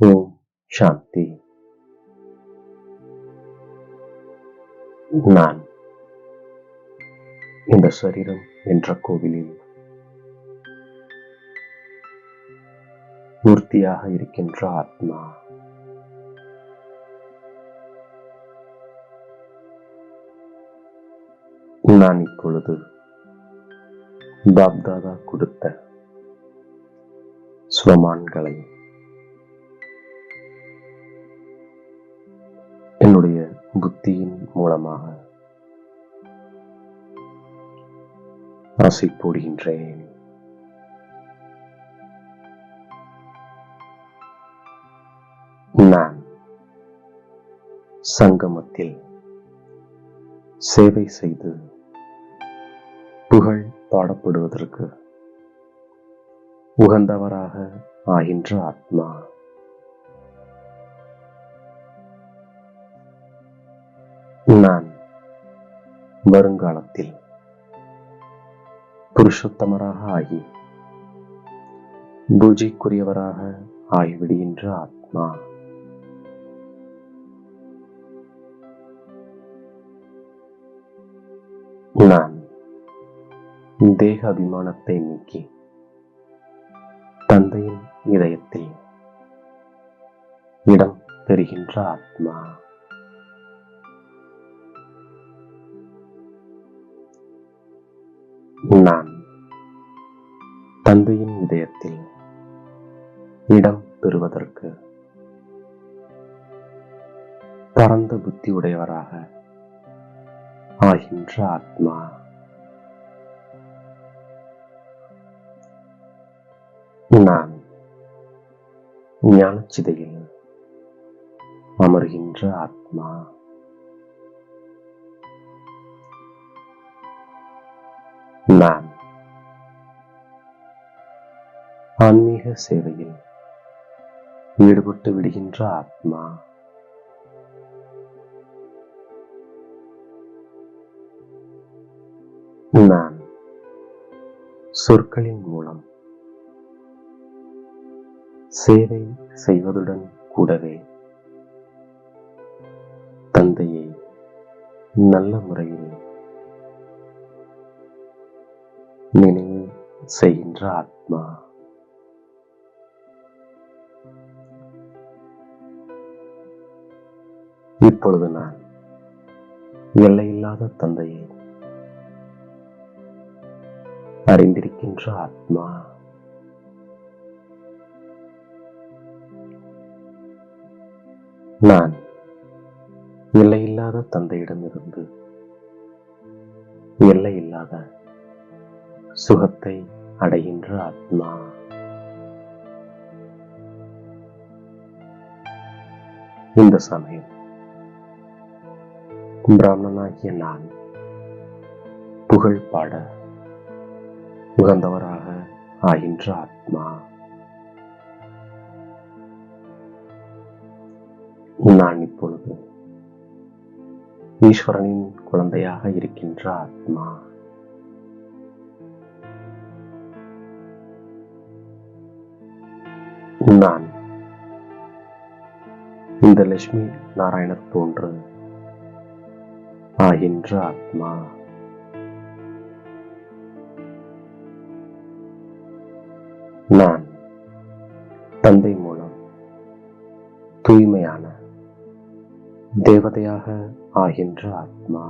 ஓம் சாந்தி. நான் இந்த சரீரம் என்ற கோவிலில் மூர்த்தியாக இருக்கின்ற ஆத்மா நான் இப்பொழுது பாப்தாதா கொடுத்த சுவமான்களை மூலமாக ஆசை போடுகின்றேன் நான் சங்கமத்தில் சேவை செய்து புகழ் பாடப்படுவதற்கு உகந்தவராக ஆகின்ற ஆத்மா. வருங்காலத்தில் புருஷோத்தமராக ஆகி பூஜைக்குரியவராக ஆகிவிடுகின்ற ஆத்மா. நான் தேக அபிமானத்தை நீக்கி தந்தையின் இதயத்தில் இடம் பெறுகின்ற ஆத்மா. நான் தந்தையின் இதயத்தில் இடம் பெறுவதற்கு பரந்த புத்தி உடையவராக ஆகின்ற ஆத்மா. நான் ஞானச்சிதையில் அமர்கின்ற ஆத்மா. நான் ஆன்மீக சேவையில் ஈடுபட்டு விடுகின்ற ஆத்மா. நான் சொற்களின் மூலம் சேவை செய்வதுடன் கூடவே தந்தையை நல்ல முறையில் செய்கின்ற ஆத்மா. இப்பொழுது நான் எல்லையில்லாத தந்தையை அறிந்திருக்கின்ற ஆத்மா. நான் எல்லையில்லாத தந்தையிடமிருந்து எல்லையில்லாத சுகத்தை அடைகின்ற ஆத்மா. இந்த சமயம் பிராமணனாகிய நான் புகழ் பாட உகந்தவராக ஆகின்ற ஆத்மா. நான் இப்பொழுது ஈஸ்வரனின் குழந்தையாக இருக்கின்ற ஆத்மா. நான். இந்த லட்சுமி நாராயணர் போன்று ஆகின்ற ஆத்மா. நான் தந்தை மூலம் தூய்மையான தேவதையாக ஆகின்ற ஆத்மா.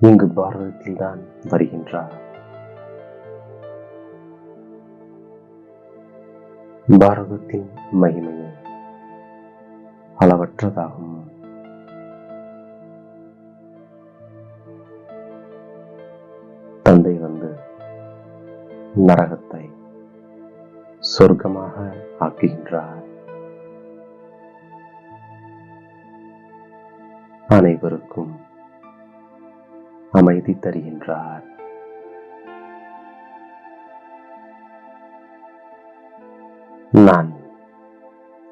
இங்கு பாரதத்தில்தான் வருகின்றார். பாரதத்தின் மகிமையை அளவற்றதாகும். தந்தை வந்து நரகத்தை சொர்க்கமாக ஆக்குகின்றார். அனைவருக்கும் அமைதி தருகின்றார். நான்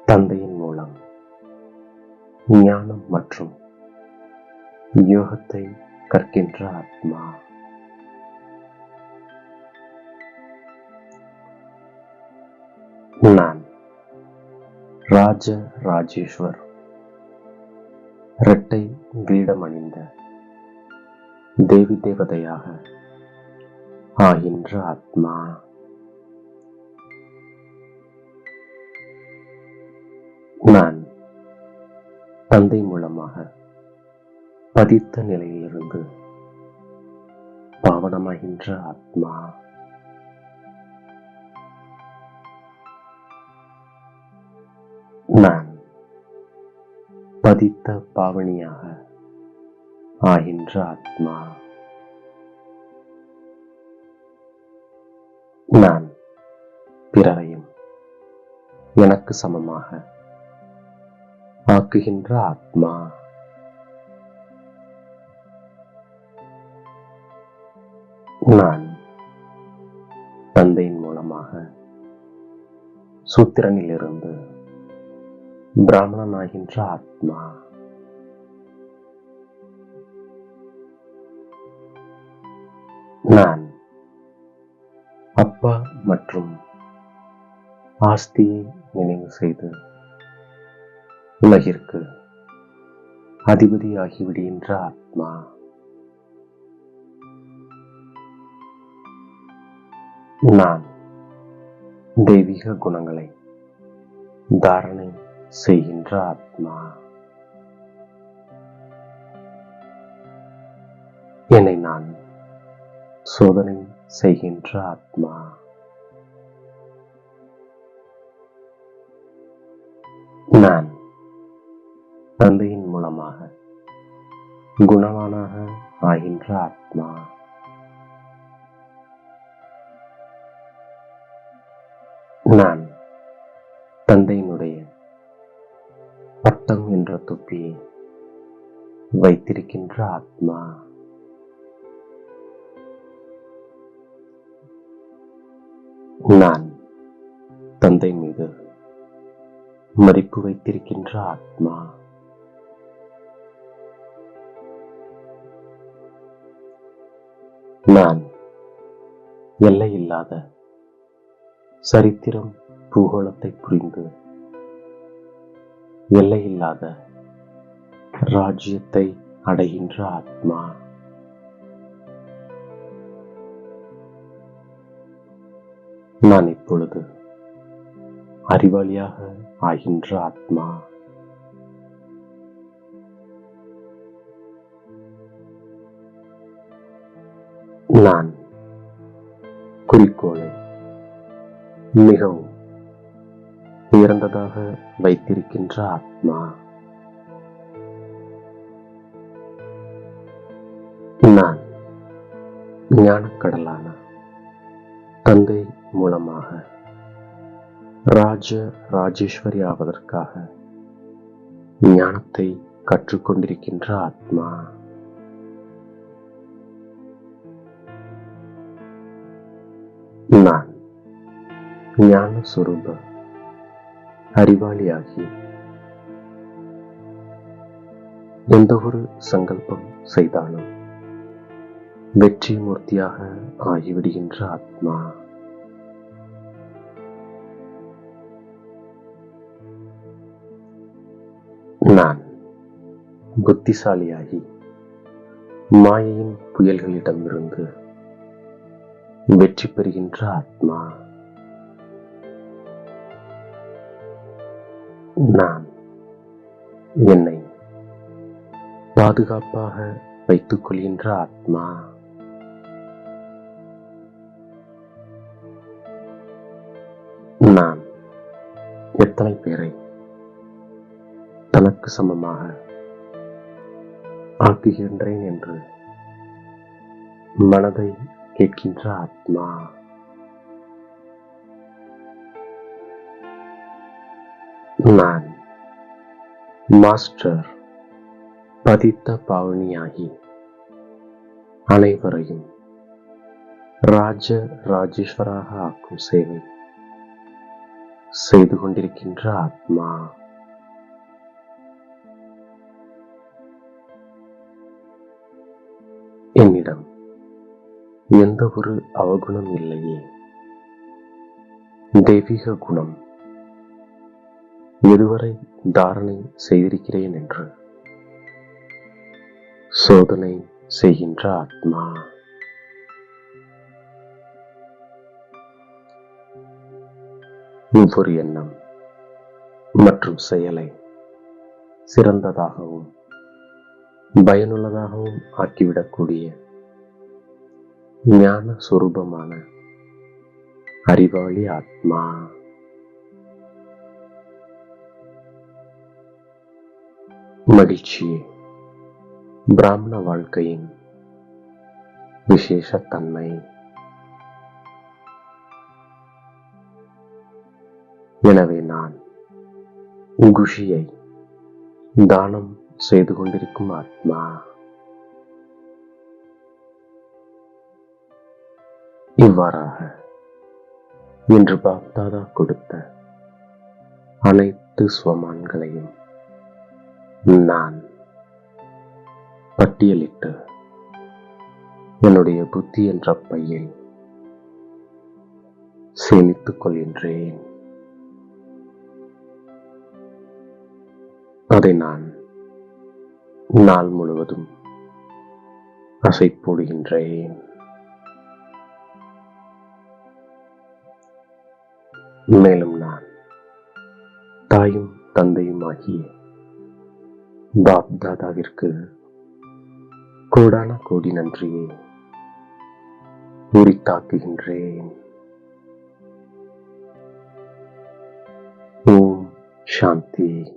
தந்தையின் மூலம் ஞானம் மற்றும் யோகத்தை கற்கின்ற ஆத்மா. நான் ராஜ ராஜேஸ்வர். இரட்டை கிரீடம் தேவி தேவதையாக. ஆகின்ற ஆத்மா. நான் தந்தை மூலமாக பதித்த நிலையிலிருந்து பாவனமாகின்ற ஆத்மா. நான் பதித்த பாவனியாக ஆகின்ற ஆத்மா. நான் பிறரையும் எனக்கு சமமாக ஆக்குகின்ற ஆத்மா. நான் தந்தையின் மூலமாக சூத்திரனிலிருந்து பிராமணனாகின்ற ஆத்மா. நான் அப்பா மற்றும் ஆஸ்தியை நினைவு செய்து உலகிற்கு அதிபதியாகிவிடுகின்ற ஆத்மா. நான் தெய்வீக குணங்களை தாரணை செய்கின்ற ஆத்மா. என்னை நான் சோதனை செய்கின்ற ஆத்மா. நான் தந்தையின் மூலமாக குணவானாக ஆகின்ற ஆத்மா. நான் தந்தையினுடைய பட்டம் என்ற தொப்பியை வைத்திருக்கின்ற ஆத்மா. நான் தந்தை மீது மதிப்பு வைத்திருக்கின்ற ஆத்மா. நான் எல்லையில்லாத சரித்திரம் பூகோளத்தை புரிந்து எல்லையில்லாத ராஜ்யத்தை அடைகின்ற ஆத்மா. நான் இப்பொழுது அறிவாளியாக ஆகின்ற ஆத்மா. நான் குறிக்கோளை மிகவும் உயர்ந்ததாக வைத்திருக்கின்ற ஆத்மா. நான் ஞானக்கடலான தந்தை மூலமாக. ராஜ ராஜேஸ்வரி ஆவதற்காக ஞானத்தை கற்றுக்கொண்டிருக்கின்ற ஆத்மா. நான் ஞான சுரூப அறிவாளியாகி எந்த ஒரு சங்கல்பம் செய்தாலும் வெற்றி மூர்த்தியாக ஆகிவிடுகின்ற ஆத்மா. நான் புத்திசாலியாகி மாயையின் புயல்களிடமிருந்து வெற்றி பெறுகின்ற ஆத்மா நான் என்னை பாதுகாப்பாக வைத்துக் கொள்கின்ற ஆத்மா. நான் எத்தனை பேரை தனக்கு சமமாக ஆக்குகின்றேன் என்று மனதை கேட்கின்ற ஆத்மா. நான் மாஸ்டர் பதித்த பாவனியாகி அனைவரையும் ராஜ ராஜேஸ்வராக ஆக்கும் சேவை செய்து கொண்டிருக்கின்ற ஆத்மா. என்னிடம் எந்த ஒரு அவகுணம் இல்லையே. தெய்வீக குணம். எதுவரை தாரணை செய்திருக்கிறேன் என்று சோதனை செய்கின்ற ஆத்மா. ஒவ்வொரு எண்ணம் மற்றும் செயலை சிறந்ததாகவும் பயனுள்ளதாகவும் ஆக்கிவிடக்கூடிய ஞான சுரூபமான அறிவாளி ஆத்மா. மகிழ்ச்சி. பிராமண வாழ்க்கையின் விசேஷத்தன்மை எனவே நான் குஷியை தானம் செய்து கொண்டிருக்கும் ஆத்மா. இவ்வாறாக இன்று பாப்தாதா கொடுத்த அனைத்து ஸ்வமான்களையும் நான் பட்டியலிட்டு என்னுடைய புத்தி என்ற பையில் சேமித்துக் கொள்கின்றேன். அதை நான் நாள் முழுவதும் அசை போடுகின்றேன் மேலும் நான் தாயும் தந்தையும் ஆகிய பாப் தாதாவிற்கு கோடான கோடி நன்றியை உரித்தாக்குகின்றேன். ஓம் சாந்தி.